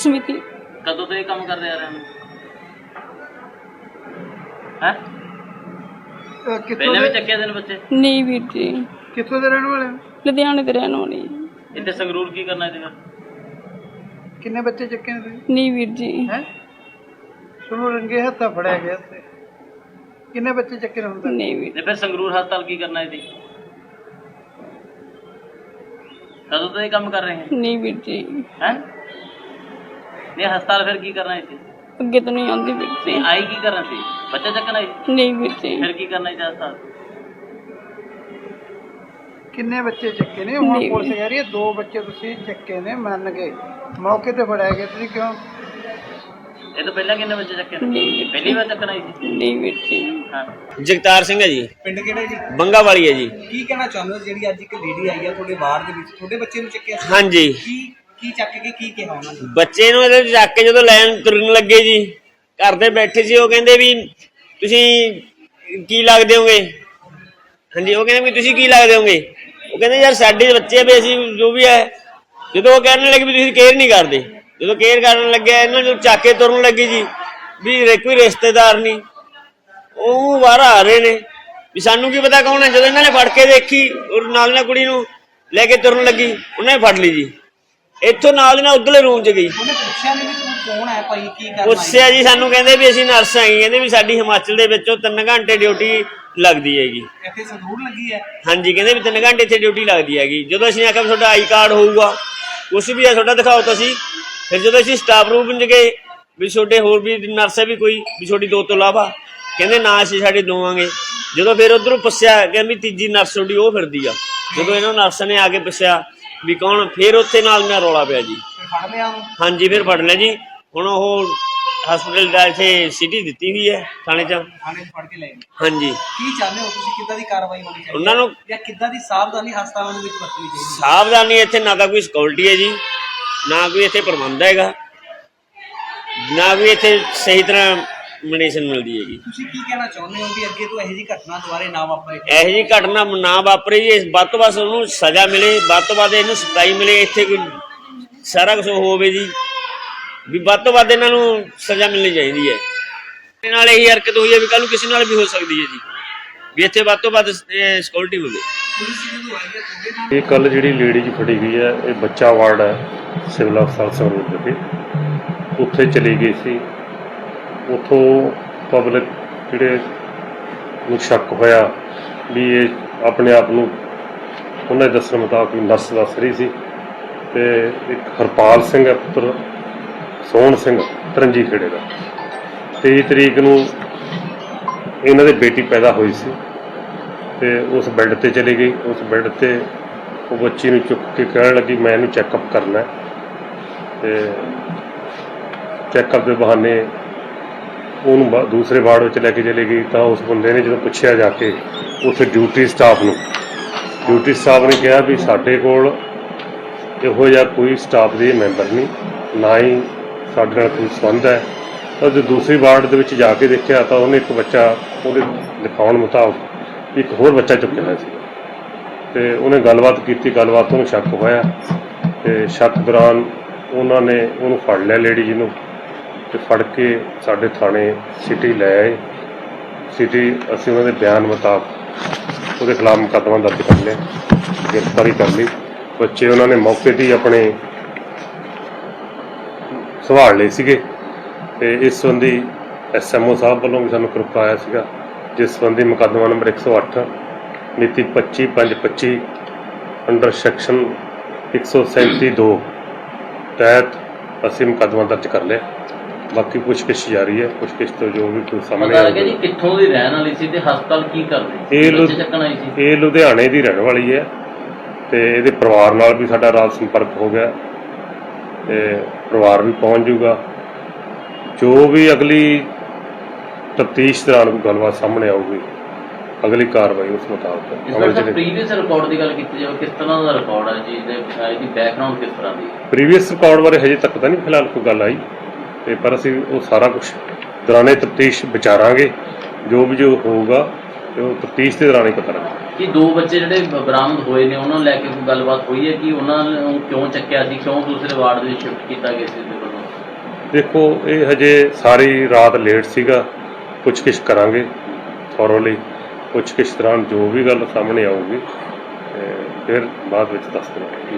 ਸਮਿਤੀ। ਕਦੋਂ ਤੋਂ ਇਹ ਕੰਮ ਕਰਦੇ ਆ ਰਹੇ ਹੈ? ਅਹ ਕਿੱਥੋਂ ਪਹਿਲਾਂ ਵੀ ਦੇ ਚੱਕਿਆ ਦਿਨ ਬੱਚੇ? ਨਹੀਂ ਵੀਰ ਜੀ। ਕਿੱਥੋਂ ਦੇ ਰਹਿਣ ਵਾਲੇ ਹੋ? ਲੁਧਿਆਣੇ ਦੇ ਰਹਿਣ ਵਾਲੀ। ਇੱਥੇ ਸੰਗਰੂਰ ਕੀ ਕਰਨਾ ਇਹਦੇ ਕਿੰਨੇ ਬੱਚੇ ਚੱਕੇ ਨੇ ਤੁਸੀਂ? ਨਹੀਂ ਵੀਰ ਜੀ। ਹੈ? ਸੁਣੋ ਰੰਗੇ ਹੱਥਾਂ ਫੜਿਆ ਗਿਆ ਤੇ ਕਿੰਨੇ ਬੱਚੇ ਚੱਕੇ ਨੇ ਹੁਣ ਤੱਕ? ਨਹੀਂ ਵੀਰ। ਤੇ ਫਿਰ ਸੰਗਰੂਰ ਹਸਪਤਾਲ ਕੀ ਕਰਨਾ ਇਹਦੀ? ਕਦੋਂ ਤੋਂ ਇਹ ਕੰਮ ਕਰ ਰਹੇ ਹੈ? ਨਹੀਂ ਵੀਰ ਜੀ। ਹੈ? ਨਹੀਂ ਹਸਪਤਾਲ ਫਿਰ ਕੀ ਕਰਨਾ ਇੱਥੇ? ਅੱਗੇ ਤੋਂ ਨਹੀਂ ਆਉਂਦੀ ਵੀਰ ਜੀ। ਨਹੀਂ ਆਈ ਕੀ ਕਰਨਾ ਸੀ? ਬੱਚਾ ਚੱਕਣਾ ਸੀ ਨਹੀਂ ਵੀਰ ਜੀ। ਫਿਰ ਕੀ ਕਰਨਾ ਸੀ ਹਸਪਤਾਲ? ਕਿੰਨੇ ਬੱਚੇ ਚੱਕੇ ਨੇ? ਹੁਣ ਨਹੀਂ। ਪੁਲਿਸ ਕਹਿ ਰਹੀ ਹੈ ਦੋ ਬੱਚੇ ਤੁਸੀਂ ਚੱਕੇ ਨੇ ਮੰਨ ਗਏ ਮੌਕੇ ਤੇ ਫੜਾਇਆ ਗਿਆ ਤੁਸੀਂ ਕਿਉਂ? ਇਹ ਤੋਂ ਪਹਿਲਾਂ ਕਿੰਨੇ ਬੱਚੇ ਚੱਕੇ ਨੇ? ਨਹੀਂ ਪਹਿਲੀ ਵਾਰ ਚੱਕਣਾ ਸੀ? ਨਹੀਂ ਵੀਰ ਜੀ। ਹਾਂ ਜਗਤਾਰ ਸਿੰਘ ਹੈ ਜੀ। ਪਿੰਡ ਕਿਹੜਾ ਜੀ? ਬੰਗਾ ਵਾਲੀ ਹੈ ਜੀ। ਕੀ ਕਹਿਣਾ ਚਾਹੁੰਦੇ ਹੋ? ਜਿਹੜੀ ਅੱਜ ਇੱਕ ਲੇਡੀ ਆਈ ਆ ਤੁਹਾਡੇ ਬਾਹਰ ਦੇ ਵਿੱਚ ਤੁਹਾਡੇ ਬੱਚੇ ਨੂੰ ਚੱਕਿਆ ਸੀ? ਹਾਂਜੀ। ਕੀ ਕੀ ਚੱਕ ਕੇ ਕੀ ਕਿਹਾ ਉਹਨਾਂ ਨੇ? ਬੱਚੇ ਨੂੰ ਇਹਦੇ ਚੱਕ ਕੇ ਜਦੋਂ ਲੈਣ ਤੁਰਨ ਲੱਗੇ ਜੀ, ਘਰ ਦੇ ਬੈਠੇ ਸੀ, ਉਹ ਕਹਿੰਦੇ ਵੀ ਤੁਸੀਂ ਕੀ ਲੱਗਦੇ ਹੋਗੇ? ਹਾਂਜੀ, ਉਹ ਕਹਿੰਦੇ ਵੀ ਤੁਸੀਂ ਕੀ ਲੱਗਦੇ ਹੋਗੇ? ਉਹ ਕਹਿੰਦੇ ਯਾਰ ਸਾਡੇ ਬੱਚੇ ਵੀ ਅਸੀਂ ਜੋ ਵੀ ਹੈ, ਜਦੋਂ ਉਹ ਕਹਿਣ ਲੱਗੇ ਵੀ ਤੁਸੀਂ ਕੇਅਰ ਨਹੀਂ ਕਰਦੇ, ਜਦੋਂ ਕੇਅਰ ਕਰਨ ਲੱਗਿਆ, ਇਹਨਾਂ ਨੂੰ ਚੱਕ ਕੇ ਤੁਰਨ ਲੱਗੀ ਜੀ, ਵੀ ਕੋਈ ਰਿਸ਼ਤੇਦਾਰ ਨਹੀਂ। ਉਹ ਬਾਹਰ ਆ ਰਹੇ ਨੇ, ਵੀ ਸਾਨੂੰ ਕੀ ਪਤਾ ਕੌਣ ਹੈ? ਜਦੋਂ ਇਹਨਾਂ ਨੇ ਫੜ ਕੇ ਦੇਖੀ ਔਰ ਨਾਲ ਨਾਲ ਕੁੜੀ ਨੂੰ ਲੈ ਕੇ ਤੁਰਨ ਲੱਗੀ, ਉਹਨੇ ਫੜ ਲਈ ਜੀ। ਇੱਥੋਂ ਨਾਲ ਦੀ ਨਾਲ ਉਧਰਲੇ ਰੂਮ 'ਚ ਗਈ। ਉਹਨੇ ਪੁੱਛਿਆ ਨਹੀਂ ਵੀ ਤੂੰ ਕੌਣ ਹੈ ਭਾਈ ਕੀ ਕਰਨਾ ਪੁੱਛਿਆ ਜੀ ਸਾਨੂੰ ਕਹਿੰਦੇ ਵੀ ਅਸੀਂ ਨਰਸ ਆਈ ਕਹਿੰਦੇ ਵੀ ਸਾਡੀ ਹਿਮਾਚਲ ਦੇ ਵਿੱਚੋਂ 3 ਘੰਟੇ ਡਿਊਟੀ ਲੱਗਦੀ ਹੈਗੀ। ਇੱਥੇ ਸੰਦੂਰ ਲੱਗੀ ਹੈ? ਹਾਂਜੀ ਕਹਿੰਦੇ ਵੀ 3 ਘੰਟੇ ਇੱਥੇ ਡਿਊਟੀ ਲੱਗਦੀ ਹੈਗੀ। ਜਦੋਂ ਅਸੀਂ ਆਖਿਆ ਵੀ ਤੁਹਾਡਾ ਆਈ ਕਾਰਡ ਹੋਊਗਾ ਕੁਛ ਵੀ ਆ ਤੁਹਾਡਾ ਦਿਖਾਓ ਤੁਸੀਂ ਫਿਰ ਜਦੋਂ ਅਸੀਂ ਸਟਾਫ ਰੂਮ 'ਚ ਗਏ ਵੀ ਤੁਹਾਡੇ ਹੋਰ ਵੀ ਨਰਸ ਹੈ ਵੀ ਕੋਈ ਵੀ ਤੁਹਾਡੀ ਦੋ ਤੋਂ ਇਲਾਵਾ। ਕਹਿੰਦੇ ਨਾ ਅਸੀਂ ਸਾਡੇ ਦੋਵਾਂਗੇ। ਜਦੋਂ ਫਿਰ ਉਧਰੋਂ ਪੁੱਛਿਆ ਕਿ ਵੀ ਤੀਜੀ ਨਰਸ ਤੁਹਾਡੀ ਉਹ ਫਿਰਦੀ ਆ। ਜਦੋਂ ਇਹਨਾਂ ਨਰਸ ਨੇ ਆ ਕੇ ਪੁੱਛਿਆ ਵੀ ਕੌਣ ਫਿਰ ਉੱਥੇ ਨਾਲ ਮੇਰਾ ਰੌਲਾ ਪਿਆ ਜੀ। ਫਿਰ ਫੜ ਲਿਆ ਉਹਨੂੰ? ਹਾਂਜੀ ਫਿਰ ਫੜ ਲਿਆ ਜੀ। ਹੁਣ ਉਹ ਹਸਪੀਟਲ ਦਾ ਇੱਥੇ ਸਿਟੀ ਦਿੱਤੀ ਹੋਈ ਹੈ ਥਾਣੇ 'ਚ। ਥਾਣੇ 'ਚ ਫੜ ਕੇ ਲੈ ਗਏ। ਹਾਂਜੀ। ਕੀ ਚਾਹੁੰਦੇ ਹੋ ਤੁਸੀਂ? ਕਿੱਦਾਂ ਦੀ ਕਾਰਵਾਈ ਹੋਣੀ ਚਾਹੀਦੀ ਉਹਨਾਂ ਨੂੰ? ਜਾਂ ਕਿੱਦਾਂ ਦੀ ਸਾਵਧਾਨੀ ਹਸਪਤਾਲਾਂ ਦੇ ਵਿੱਚ ਵਰਤਣੀ ਚਾਹੀਦੀ? ਸਾਵਧਾਨੀ ਇੱਥੇ ਨਾ ਤਾਂ ਕੋਈ ਸਿਕਿਉਰਿਟੀ ਹੈ ਜੀ ਨਾ ਕੋਈ ਇੱਥੇ ਪ੍ਰਬੰਧ ਹੈਗਾ। ਨਾ ਕੋਈ ਇੱਥੇ ਸਹੀ ਤਰ੍ਹਾਂ ਮੈਡੀਸਨ ਮਿਲਦੀ ਹੈਗੀ। ਤੁਸੀਂ ਕੀ ਕਹਿਣਾ ਚਾਹੁੰਦੇ ਹੋ ਵੀ ਅੱਗੇ ਤੋਂ ਇਹੋ ਜਿਹੀ ਘਟਨਾ ਦੁਬਾਰੇ ਨਾ ਵਾਪਰੇ? ਇਹੋ ਜੀ ਘਟਨਾ ਨਾ ਵਾਪਰੇ ਜੀ ਇਸ ਵੱਧ ਤੋਂ ਵੱਧ ਉਹਨੂੰ ਸਜ਼ਾ ਮਿਲੇ ਵੱਧ ਤੋਂ ਵੱਧ ਇਹਨੂੰ ਸਤਾਈ ਮਿਲੇ ਇੱਥੇ ਕੋਈ ਸਾਰਾ ਕੁਝ ਹੋਵੇ ਜੀ। ਵੀ ਵੱਧ ਤੋਂ ਵੱਧ ਇਹਨਾਂ ਨੂੰ ਸਜ਼ਾ ਮਿਲਣੀ ਚਾਹੀਦੀ ਹੈ। ਇਹਦੇ ਨਾਲ ਇਹੀ ਹਰਕਤ ਹੋਈ ਹੈ ਵੀ ਕੱਲ ਨੂੰ ਕਿਸੇ ਨਾਲ ਵੀ ਹੋ ਸਕਦੀ ਹੈ ਜੀ। ਵੀ ਇੱਥੇ ਵੱਧ ਤੋਂ ਵੱਧ ਸਿਕਿਉਰਿਟੀ ਮਿਲੇ। ਪੁਲਿਸ ਜਦੋਂ ਆਈ ਹੈ ਤੁਹਾਡੇ ਨਾਲ ਇਹ ਕੱਲ ਜਿਹੜੀ ਲੇਡੀ ਜੀ ਫੜੀ ਗਈ ਹੈ ਇਹ ਬੱਚਾ ਵਾਰਡ ਹੈ ਸਿਵਲ ਹਸਪਤਾਲ ਸੰਗਰੂਰ ਵਿਖੇ ਉੱਥੇ ਚਲੀ ਗਈ ਸੀ। ਉਥੋਂ ਪਬਲਿਕ ਜਿਹੜੇ ਨੂੰ ਸ਼ੱਕ ਹੋਇਆ ਵੀ ਇਹ ਆਪਣੇ ਆਪ ਨੂੰ ਉਹਨਾਂ ਦੇ ਦੱਸਣ ਮੁਤਾਬਕ ਨਰਸ ਦੱਸ ਰਹੀ ਸੀ ਤੇ ਇੱਕ ਹਰਪਾਲ ਸਿੰਘ ਪੁੱਤਰ, ਸੋਹਣ ਸਿੰਘ ਤਰੰਜੀ ਖੇੜੇ ਦਾ 23 ਤਰੀਕ ਨੂੰ ਇਹਨਾਂ ਦੇ ਬੇਟੀ ਪੈਦਾ ਹੋਈ ਸੀ ਤੇ ਉਸ ਬੈੱਡ ਤੇ ਚਲੀ ਗਈ ਉਸ ਬੈੱਡ ਤੇ ਉਹ ਬੱਚੀ ਨੂੰ ਚੁੱਕ ਕੇ ਕਹਿਣ ਲੱਗੀ, ਮੈਂ ਇਹਨੂੰ ਚੈੱਕਅਪ ਕਰਨਾ ਹੈ। ਤੇ ਚੈੱਕਅਪ ਦੇ ਬਹਾਨੇ ਉਹਨੂੰ ਬਾ- ਦੂਸਰੇ ਵਾਰਡ ਵਿੱਚ ਲੈ ਕੇ ਚਲੇ ਗਈ ਤਾਂ ਉਸ ਬੰਦੇ ਨੇ ਜਦੋਂ ਪੁੱਛਿਆ ਜਾ ਕੇ ਉੱਥੇ ਡਿਊਟੀ ਸਟਾਫ ਨੂੰ, ਡਿਊਟੀ ਸਟਾਫ ਨੇ ਕਿਹਾ ਵੀ ਸਾਡੇ ਕੋਲ ਇਹੋ ਜਿਹਾ ਕੋਈ ਸਟਾਫ ਦੇ ਮੈਂਬਰ ਨਹੀਂ, ਨਾ ਹੀ ਸਾਡੇ ਨਾਲ ਕੋਈ ਸੰਬੰਧ ਹੈ। ਤਾਂ ਜਦੋਂ ਦੂਸਰੀ ਵਾਰਡ ਦੇ ਵਿੱਚ ਜਾ ਕੇ ਦੇਖਿਆ ਤਾਂ ਉਹਨੇ ਇੱਕ ਬੱਚਾ ਉਹਦੇ ਦਿਖਾਉਣ ਮੁਤਾਬਕ ਇੱਕ ਹੋਰ ਬੱਚਾ ਚੁੱਕਿਆ ਹੋਇਆ ਸੀ। ਤੇ ਉਹਨੇ ਗੱਲਬਾਤ ਕੀਤੀ, ਗੱਲਬਾਤ ਤੋਂ ਉਹਨੂੰ ਸ਼ੱਕ ਹੋਇਆ ਤੇ ਸ਼ੱਕ ਦੌਰਾਨ ਉਹਨਾਂ ਨੇ ਉਹਨੂੰ ਫੜ ਲਿਆ ਲੇਡੀ ਜੀ ਨੂੰ ਤੇ ਫੜ ਕੇ ਸਾਡੇ ਥਾਣੇ ਸਿਟੀ ਲੈ ਆਏ। ਸਿਟੀ, ਅਸੀਂ ਉਹਨਾਂ ਦੇ ਬਿਆਨ ਮੁਤਾਬਕ ਉਹਦੇ ਖਿਲਾਫ ਮੁਕੱਦਮਾ ਦਰਜ ਕਰ ਲਿਆ, ਗ੍ਰਿਫਤਾਰੀ ਕਰ ਲਈ। ਬੱਚੇ ਉਹਨਾਂ ਨੇ ਮੌਕੇ ਤੇ ਹੀ ਆਪਣੇ ਸੰਭਾਲ ਲਏ ਸੀਗੇ ਤੇ ਇਸ ਸੰਬੰਧੀ ਐਸਐਮਓ ਸਾਹਿਬ ਵੱਲੋਂ ਵੀ ਸਾਨੂੰ ਕਿਰਪਾ ਆਇਆ ਸੀਗਾ, ਜਿਸ ਸੰਬੰਧੀ ਮੁਕੱਦਮਾ ਨੰਬਰ 108 ਮਿਤੀ 25/5/25 ਅੰਡਰ ਸੈਕਸ਼ਨ 137(2) ਤਹਿਤ ਅਸੀਂ ਮੁਕੱਦਮਾ ਦਰਜ ਕਰ ਲਿਆ। ਬਾਕੀ ਪੁੱਛਗਿੱਛ ਜਾਰੀ ਹੈ ਪੁੱਛਗਿੱਛ ਤੋਂ ਜੋ ਵੀ ਕੋਈ ਸਾਹਮਣੇ ਪਤਾ ਲੱਗਿਆ ਜੀ ਆਉਂਦਾ ਕਿੱਥੋਂ ਦੀ ਰਹਿਣ ਵਾਲੀ ਸੀ ਤੇ ਹਸਪਤਾਲ ਕੀ ਕਰਦੇ ਇਹ ਲੁ- ਚੱਕਣ ਆਈ ਸੀ? ਇਹ ਲੁਧਿਆਣੇ ਦੀ ਰਹਿਣ ਵਾਲੀ ਹੈ ਤੇ ਇਹਦੇ ਪਰਿਵਾਰ ਨਾਲ ਵੀ ਸਾਡਾ ਰਾਤ ਸੰਪਰਕ ਹੋ ਗਿਆ ਤੇ ਪਰਿਵਾਰ ਵੀ ਪਹੁੰਚ ਜਾਊਗਾ। ਜੋ ਵੀ ਅਗਲੀ ਤਫਤੀਸ਼ ਦੌਰਾਨ ਕੋਈ ਗੱਲਬਾਤ ਸਾਹਮਣੇ ਆਊਗੀ ਅਗਲੀ ਕਾਰਵਾਈ ਉਸ ਮੁਤਾਬਕ ਇਸ ਅਮਲ ਪ੍ਰੀਵੀਅਸ ਰਿਕਾਰਡ ਦੀ ਗੱਲ ਕੀਤੀ ਜਾਵੇ ਕਿਸ ਤਰ੍ਹਾਂ ਦਾ ਰਿਕਾਰਡ ਹੈ ਜੀ? ਇਹਦੇ ਇਹਦੀ ਬੈਕਗ੍ਰਾਉਂਡ ਕਿਸ ਤਰ੍ਹਾਂ ਦੀ ਹੈ? ਪ੍ਰੀਵੀਅਸ ਰਿਕਾਰਡ ਬਾਰੇ ਹਜੇ ਤੱਕ ਤਾਂ ਨਹੀਂ ਫਿਲਹਾਲ ਕੋਈ ਗੱਲ ਆਈ। ਤੇ ਪਰ ਅਸੀਂ ਉਹ ਸਾਰਾ ਕੁਝ ਦੌਰਾਨੇ ਤਫਤੀਸ਼ ਵਿਚਾਰਾਂਗੇ ਜੋ ਵੀ ਜੋ ਹੋਊਗਾ ਤੇ ਉਹ ਤਫਤੀਸ਼ ਦੇ ਦੌਰਾਨ ਹੀ ਪਤਾ ਲੱਗੇਗਾ ਕਿ ਦੋ ਬੱਚੇ ਜਿਹੜੇ ਬਰਾਮਦ ਹੋਏ ਨੇ ਉਹਨਾਂ ਨੂੰ ਲੈ ਕੇ ਕੋਈ ਗੱਲਬਾਤ ਹੋਈ ਹੈ ਕਿ ਉਹਨਾਂ ਨੂੰ ਕਿਉਂ ਚੱਕਿਆ ਸੀ ਕਿਉਂ ਦੂਸਰੇ ਵਾਰਡ ਦੇ ਵਿੱਚ ਸ਼ਿਫਟ ਕੀਤਾ ਗਿਆ ਸੀ? ਵੱਲੋਂ ਦੇਖੋ ਇਹ ਹਜੇ ਸਾਰੀ ਰਾਤ ਲੇਟ ਸੀਗਾ ਪੁੱਛਗਿੱਛ ਕਰਾਂਗੇ ਥੋਰੋਲੀ ਪੁੱਛਗਿੱਛ ਦੌਰਾਨ ਜੋ ਵੀ ਗੱਲ ਸਾਹਮਣੇ ਆਊਗੀ ਤੇ ਫਿਰ ਬਾਅਦ ਵਿੱਚ ਦੱਸ ਦੇਵਾਂਗੇ।